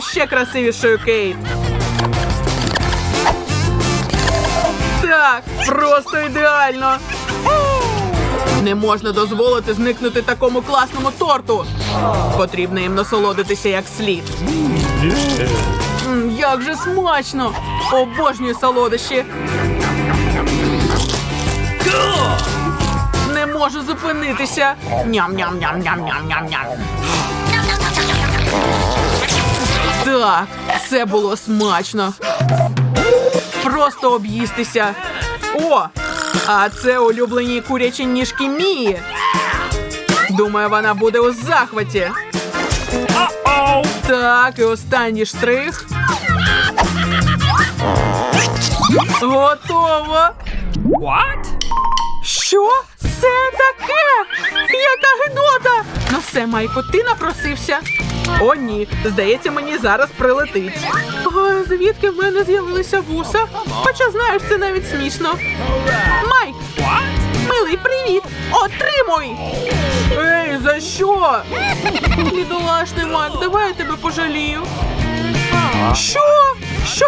ще красивішою, Кейт. Так, просто ідеально. Не можна дозволити зникнути такому класному торту. Потрібно їм насолодитися як слід. Як же смачно! Обожнюю солодощі. Не можу зупинитися. Ням-ням-ням-ням-ням-ням-ням. Так, це було смачно. Просто об'їстися. О! А це улюблені курячі ніжки Мії. Думаю, вона буде у захваті. Так, і останній штрих. Готово. What? Що? Це таке? Яка гидота! Ну все, Майко, ти напросився. О, ні. Здається, мені зараз прилетить. О, звідки в мене з'явилися вуса? Хоча знаєш, це навіть смішно. Майк! Милий, привіт! Отримуй! Ей, за що? Бідолашний Майк, давай я тебе пожалію. Що? Що